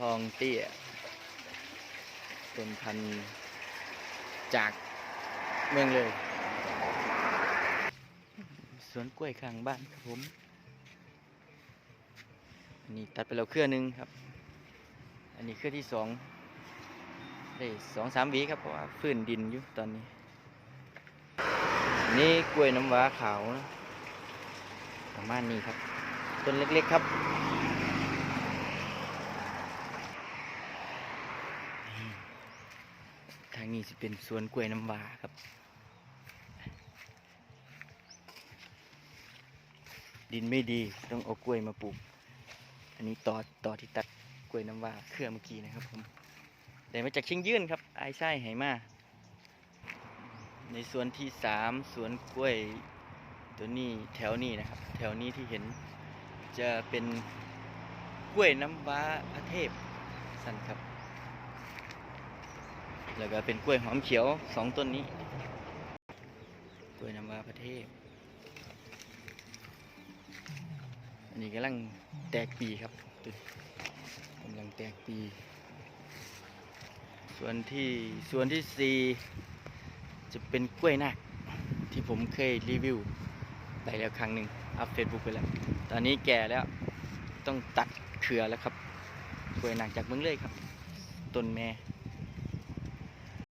ทองเตี้ยต้นพันจากเมืองเลย สวนกล้วยข้างบ้านครับผมอันนี้ตัดไปแล้วเครือหนึ่งครับ อันนี้เครือที่สองได้สองสามวีครับเพราะว่าฟื้นดินอยู่ตอนนี้ นี่กล้วยน้ำว้าขาวนะประมาณนี้ครับ ต้นเล็กๆครับนี่ทางนี้จะเป็นสวนกล้วยน้ำว้าครับ ดินไม่ดีต้องเอากล้วยมาปลูก อันนี้ต่อต่อที่ตัดกล้วยน้ำว้าเครือเมื่อกี้นะครับผมได้มาจากเชียงยื่นครับไอ้ไส้ไหมา ในสวนที่สามสวนกล้วยตัวนี้แถวนี้นะครับ แถวนี้ที่เห็นจะเป็นกล้วยน้ำว้าพระเทพสันครับ แล้วก็เป็นกล้วยหอมเขียวสองต้นนี้ กล้วยน้ำว้าพระเทพอันนี้กำลังแตกปีครับกำลังแตกปี ส่วนที่ส่วนที่สี่จะเป็นกล้วยนาคที่ผมเคยรีวิวไปแล้วครั้งหนึ่งอัพเฟซบุ๊กไปแล้ว ตอนนี้แก่แล้วต้องตัดเครือแล้วครับกล้วยนาคจากเมืองเลยครับ ต้นแม่